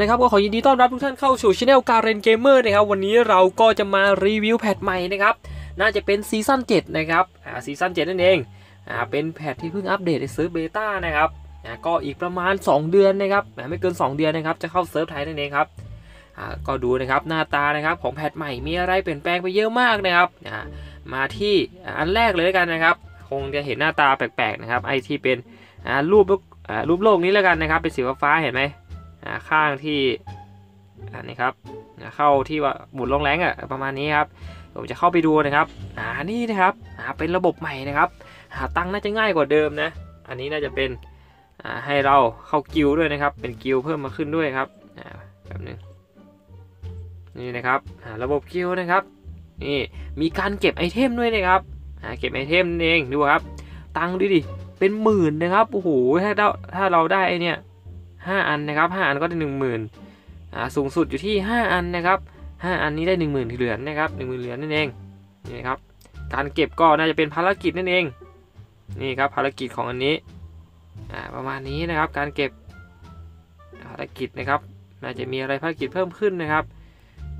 นะครับก็ขอยินดีต้อนรับทุกท่านเข้าสู่ช anel การเรนเกมเมอร์นะครับวันนี้เราก็จะมารีวิวแพทใหม่นะครับน่าจะเป็นซีซั่น7นะครับอ่าซีซั่น7นั่นเองอ่าเป็นแพทที่เพิ่งอัปเดตในเซิร์ฟเบต้านะครับอ่าก็อีกประมาณ 2 เดือนนะครับไม่เกิน 2 เดือนนะครับจะเข้าเซิร์ฟไทยนั่นเองครับอ่าก็ดูนะครับหน้าตานะครับของแพทใหม่มีอะไรเปลี่ยนแปลงไปเยอะมากนะครับอ่ามาที่อันแรกเลยแล้วกันนะครับคงจะเห็นหน้าตาแปลกๆนะครับไอที่เป็นอ่ารูปอ่ารูปโลกนี้แล้วกันนะครับเป็นสีฟ้าเห็นไหม ข้างที่อันนี้ครับเข้าที่ว่าหมุนลงแรงอะประมาณนี้ครับผมจะเข้าไปดูนะครับอ่านี่นะครับอ่าเป็นระบบใหม่นะครับหาตังน่าจะง่ายกว่าเดิมนะ อันนี้น่าจะเป็นอ่าให้เราเข้ากิลด้วยนะครับ เป็นกิลเพิ่มมาขึ้นด้วยครับอ่าแบบนึงนี่นะครับอ่าระบบกิลนะครับนี่มีการเก็บไอเทมด้วยนะครับอ่าเก็บไอเทมเองดูครับ ตังดูดิเป็นหมื่นนะครับโอ้โหถ้าเราถ้าเราได้ไอเนี่ย ห้าอันนะครับห้าอันก็ได้หนึ่งหมื่นอ่าสูงสุดอยู่ที่ห้าอันนะครับห้าอันนี้ได้หนึ่งหมื่นเหรียญนะครับหนึ่งหมื่นเหรียญนั่นเองนี่ครับการเก็บก็น่าจะเป็นภารกิจนั่นเองนี่ครับภารกิจของอันนี้อ่าประมาณนี้นะครับการเก็บภารกิจนะครับน่าจะมีอะไรภารกิจเพิ่มขึ้นนะครับ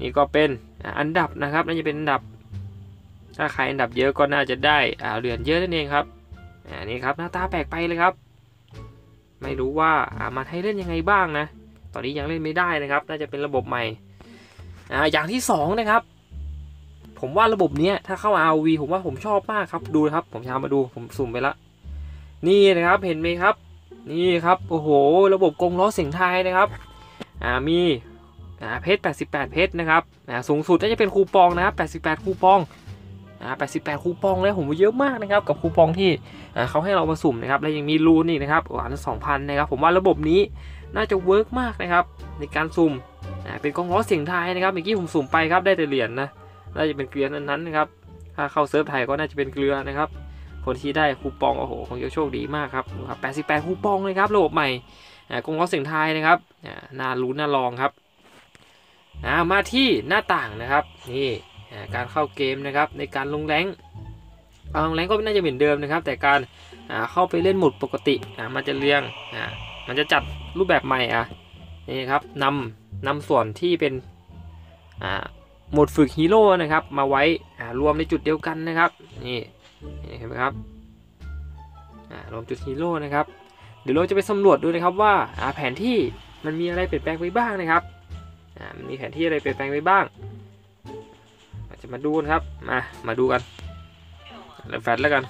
นี่ก็เป็นอันดับนะครับน่าจะเป็นอันดับ ถ้าใครอันดับเยอะก็น่าจะได้เหรียญเยอะนั่นเองครับอ่านี่ครับหน้าตาแปลกไปเลยครับ ไม่รู้ว่าอามาให้เล่นยังไงบ้างนะ ตอนนี้ยังเล่นไม่ได้นะครับ น่าจะเป็นระบบใหม่อ่าอย่างที่สองนะครับ ผมว่าระบบเนี้ยถ้าเข้า RV ผมว่าผมชอบมากครับ ดูครับ ผมจะเอามาดู ผมสุ่มไปละ นี่นะครับ เห็นไหมครับ นี่ครับ โอ้โห ระบบกงล้อเสียงไทยนะครับ อ่า มีอ่าเพชร 88 เพชรนะครับ อ่า สูงสุดน่าจะเป็นคูปองนะครับ 88 คูปอง อ่า88คูปองเลยผมว่าเยอะมากนะครับกับคูปองที่เขาให้เรามาสุ่มนะครับและยังมีรูนอีกนะครับหวาน2,000นะครับผมว่าระบบนี้น่าจะเวิร์กมากนะครับในการสุ่มเป็นกองล้อเสียงไทยนะครับเมื่อกี้ผมสุ่มไปครับได้แต่เหรียญนนะน่าจะเป็นเกลือนั้นๆนะครับถ้าเข้าเซิร์ฟไทยก็น่าจะเป็นเกลือนะครับคนที่ได้คูปองโอ้โหคงจะโชคดีมากครับ 88 คูปองเลยครับระบบใหม่กองล้อเสียงไทยนะครับน่ารู้น่าลองครับมาที่หน้าต่างนะครับนี่ การเข้าเกมนะครับในการลงแรงเอาลงแรงก็น่าจะเหมือนเดิมนะครับ แต่การเข้าไปเล่นโหมดปกติมันจะเรียงมันจะจัดรูปแบบใหม่อะนี่ครับนำนำส่วนที่เป็นโหมดฝึกฮีโร่นะครับ มาไว้อ่ารวมในจุดเดียวกันนะครับนี่เห็นไหมครับรวมจุดฮีโร่นะครับเดี๋ยวเราจะไปสำรวจดูนะครับว่าแผนที่มันมีอะไรเปลี่ยนแปลงไปบ้างนะครับมีแผนที่อะไรเปลี่ยนแปลงไปบ้าง มาดูกันครับ มา มาดูกันแล้วแฟลชแล้วกัน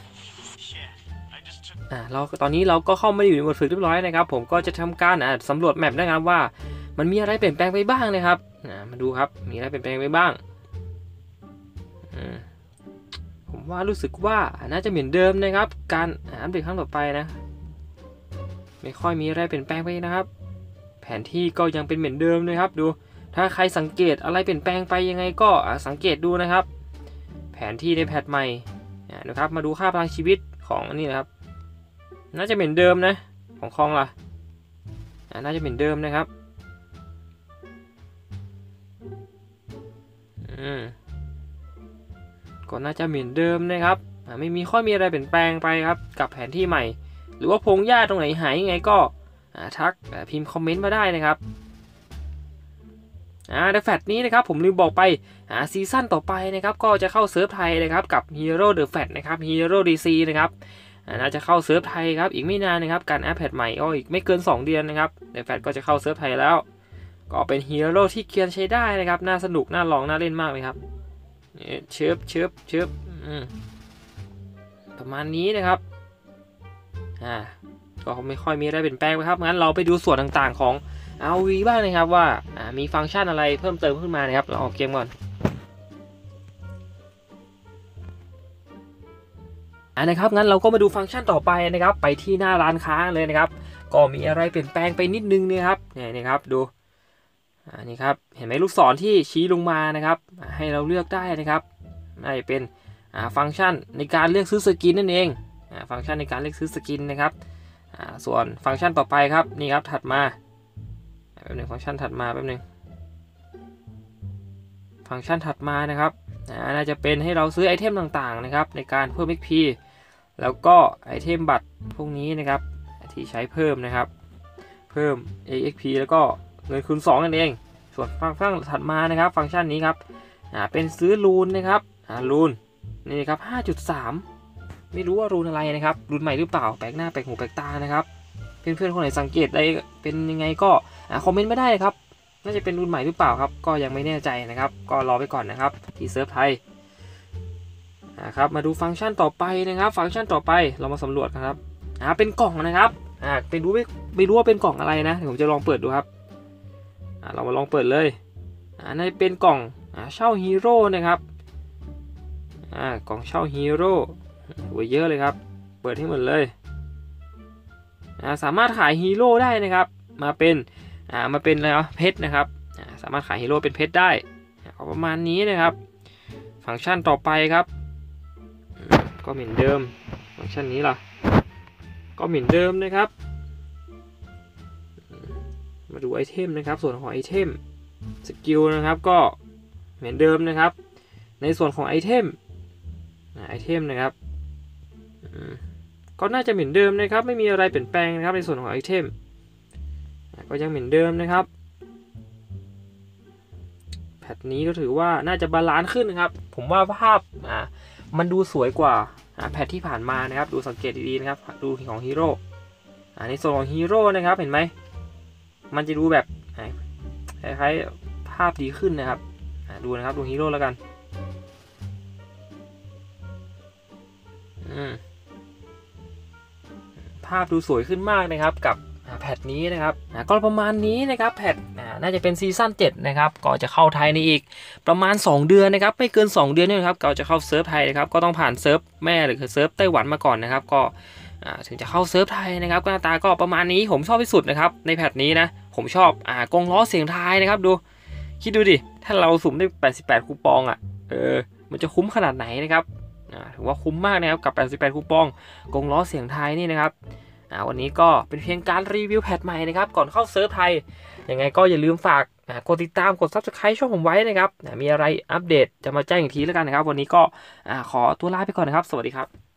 อ่าเราตอนนี้เราก็เข้ามาอยู่ในโหมดฝึกเรียบร้อยนะครับ ผมก็จะทำการอ่าสำรวจแมปนะครับว่า มันมีอะไรเปลี่ยนแปลงไปบ้างนะครับอ่ามาดูครับ มีอะไรเปลี่ยนแปลงไปบ้างอืมผมว่ารู้สึกว่าน่าจะเหมือนเดิมนะครับ การอัปเดตครั้งต่อไปนะ ไม่ค่อยมีอะไรเปลี่ยนแปลงไปนะครับ แผนที่ก็ยังเป็นเหมือนเดิมนะครับ ดู ถ้าใครสังเกตอะไรเปลี่ยนแปลงไปยังไงก็สังเกตดูนะครับ แผนที่ในแพทใหม่นะครับมาดูค่าพลังชีวิตของอันนี้นะครับ น่าจะเหมือนเดิมนะของคลองล่ะน่าจะเหมือนเดิมนะครับอืมก็น่าจะเหมือนเดิมนะครับไม่มีค่อมีอะไรเปลี่ยนแปลงไปครับกับแผนที่ใหม่ หรือว่าพงหญ้าตรงไหนหายยังไงก็ทักพิมพ์คอมเมนต์มาได้นะครับ อ่าเดอะแฟตนี้นะครับผมลืมบอกไปอ่าซีซั่นต่อไปนะครับก็จะเข้าเซิร์ฟไทยนะครับกับ Hero The Fat นะครับ Hero DC นะครับอ่าน่าจะเข้าเซิร์ฟไทยครับอีกไม่นานนะครับการแอปแพดใหม่ก็อีกไม่เกิน 2 เดือนนะครับเดอะแฟตก็จะเข้าเซิร์ฟไทยแล้ว ก็เป็นฮีโร่ที่เคียนใช้ได้นะครับน่าสนุกน่าลองน่าเล่นมากเลยครับเชิบเชิบเชิบประมาณนี้นะครับอ่าก็ไม่ค่อยมีอะไรเปลี่ยนแปลงไปครับงั้นเราไปดูส่วนต่างๆของ เอาวีบ้างนะครับว่ามีฟังก์ชันอะไรเพิ่มเติมขึ้นมานะครับ เราออกเกมก่อนอนนะครับงั้นเราก็มาดูฟังก์ชันต่อไปนะครับ ไปที่หน้าร้านค้าเลยนะครับ ก็มีอะไรเปลี่ยนแปลงไปนิดนึงนะครับนี่นะครับดูอันนี้ครับเห็นไหมลูกศรที่ชี้ลงมานะครับ ให้เราเลือกได้นะครับได้เป็นฟังก์ชันในการเลือกซื้อสกินนั่นเองฟังก์ชันในการเลือกซื้อสกินนะครับส่วนฟังก์ชันต่อไปครับนี่ครับถัดมา แป๊บนึงฟังก์ชันถัดมาแป๊บนึงฟังก์ชันถัดมานะครับน่าจะเป็นให้เราซื้อไอเทมต่างๆนะครับ ในการเพิ่ม XP แล้วก็ไอเทมบัตรพวกนี้นะครับที่ใช้เพิ่มนะครับ เพิ่ม AXP แล้วก็เงินคูณ2นั่นเอง ส่วนฟังก์ชันถัดมานะครับ ฟังก์ชันนี้ครับเป็นซื้อรูนนะครับรูนนี่ครับ 5.3 ไม่รู้ว่ารูนอะไรนะครับ รูนใหม่หรือเปล่าแปลกหน้าแปลกหูแปลกตานะครับ เพื่อนๆคนไหนสังเกตได้เป็นยังไงก็คอมเมนต์ไม่ได้เลยครับน่าจะเป็นรุ่นใหม่หรือเปล่าครับ ก็ยังไม่แน่ใจนะครับ ก็รอไปก่อนนะครับที่เซิร์ฟไทยนะครับมาดูฟังก์ชันต่อไปนะครับ ฟังก์ชันต่อไปเรามาสำรวจกันครับอ่าเป็นกล่องนะครับอ่าเป็นรู้ไม่ไม่รู้ว่าเป็นกล่องอะไรนะผมจะลองเปิดดูครับอ่าเรามาลองเปิดเลยอ่าในเป็นกล่องอ่าเช่าฮีโร่นะครับอ่ากล่องเช่าฮีโร่โอ้ยเยอะเลยครับ เปิดให้หมดเลย สามารถขายฮีโร่ได้นะครับ มาเป็นมาเป็นอะไรวะเพชรนะครับสามารถขายฮีโร่เป็นเพชรได้อ่าประมาณนี้นะครับ ฟังก์ชันต่อไปครับ ก็เหมือนเดิม ฟังก์ชันนี้ล่ะ ก็เหมือนเดิมนะครับ มาดูไอเทมนะครับ ส่วนของไอเทมสกิลนะครับก็เหมือนเดิมนะครับ ในส่วนของไอเทมไอเทมนะครับ ก็น่าจะเหมือนเดิมนะครับ ไม่มีอะไรเปลี่ยนแปลงนะครับในส่วนของไอเทมก็ยังเหมือนเดิมนะครับแพทนี้ก็ถือว่าน่าจะบาลานซ์ขึ้นนะครับ ผมว่าภาพอ่ามันดูสวยกว่าอ่าแพทที่ผ่านมานะครับ ดูสังเกตดีๆนะครับ ดูของฮีโร่อ่าในส่วนของฮีโร่นะครับเห็นไหมมันจะดูแบบคล้ายๆภาพดีขึ้นนะครับดูนะครับดูฮีโร่แล้วกัน อืม ภาพดูสวยขึ้นมากนะครับกับแพทนี้นะครับก็ประมาณนี้นะครับแพทอ่าน่าจะเป็นซีซั่น7นะครับก็จะเข้าไทยในอีกประมาณ 2 เดือนนะครับไม่เกิน 2 เดือนนี่นะครับก็จะเข้าเซิร์ฟไทยนะครับก็ต้องผ่านเซิร์ฟแม่หรือเซิร์ฟไต้หวันมาก่อนนะครับ ก็ถึงจะเข้าเซิร์ฟไทยนะครับหน้าตาก็ประมาณนี้ผมชอบที่สุดนะครับในแพทนี้นะผมชอบอ่ากงล้อเสียงไทยนะครับดู คิดดูดิถ้าเราสุ่มได้ 88 คูปองอะเออมันจะคุ้มขนาดไหนนะครับ ถือว่าคุ้มมากนะครับกับ 88 คูปองกงล้อเสียงไทยนี่นะครับวันนี้ก็เป็นเพียงการรีวิวแพทใหม่นะครับก่อนเข้าเซิร์ฟไทยยังไงก็อย่าลืมฝากกดติดตามกด Subscribe ช่องผมไว้นะครับมีอะไรอัปเดตจะมาแจ้งอีกทีแล้วกันนะครับ วันนี้ก็ขอตัวลาไปก่อนนะครับ สวัสดีครับ